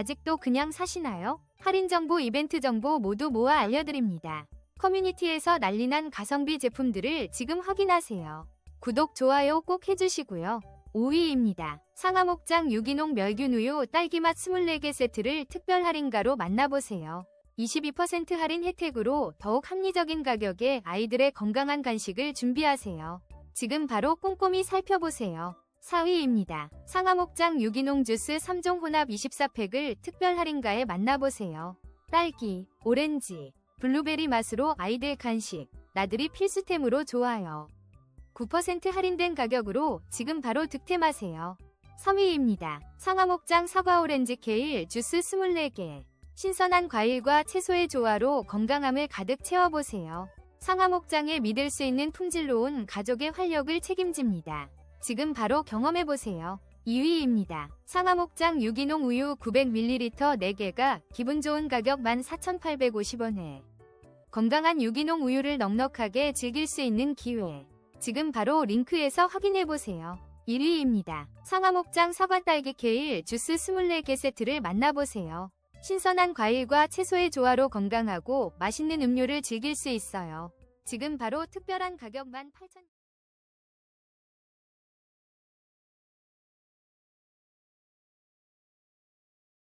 아직도 그냥 사시나요? 할인 정보, 이벤트 정보 모두 모아 알려드립니다. 커뮤니티에서 난리난 가성비 제품들을 지금 확인하세요. 구독, 좋아요 꼭 해주시고요. 5위입니다. 상하목장 유기농 멸균우유 딸기맛 24개 세트를 특별 할인가로 만나보세요. 22% 할인 혜택으로 더욱 합리적인 가격에 아이들의 건강한 간식을 준비하세요. 지금 바로 꼼꼼히 살펴보세요. 4위입니다. 상하목장 유기농 주스 3종 혼합 24팩을 특별 할인가에 만나보세요. 딸기, 오렌지, 블루베리 맛으로 아이들 간식, 나들이 필수템으로 좋아요. 9% 할인된 가격으로 지금 바로 득템하세요. 3위입니다. 상하목장 사과 오렌지 케일 주스 24개. 신선한 과일과 채소의 조화로 건강함을 가득 채워보세요. 상하목장에 믿을 수 있는 품질로 온 가족의 활력을 책임집니다. 지금 바로 경험해보세요. 2위입니다. 상하목장 유기농 우유 900ml 4개가 기분 좋은 가격 14,850원에 건강한 유기농 우유를 넉넉하게 즐길 수 있는 기회. 지금 바로 링크에서 확인해보세요. 1위입니다. 상하목장 사과 딸기 케일 주스 24개 세트를 만나보세요. 신선한 과일과 채소의 조화로 건강하고 맛있는 음료를 즐길 수 있어요. 지금 바로 특별한 가격 18,000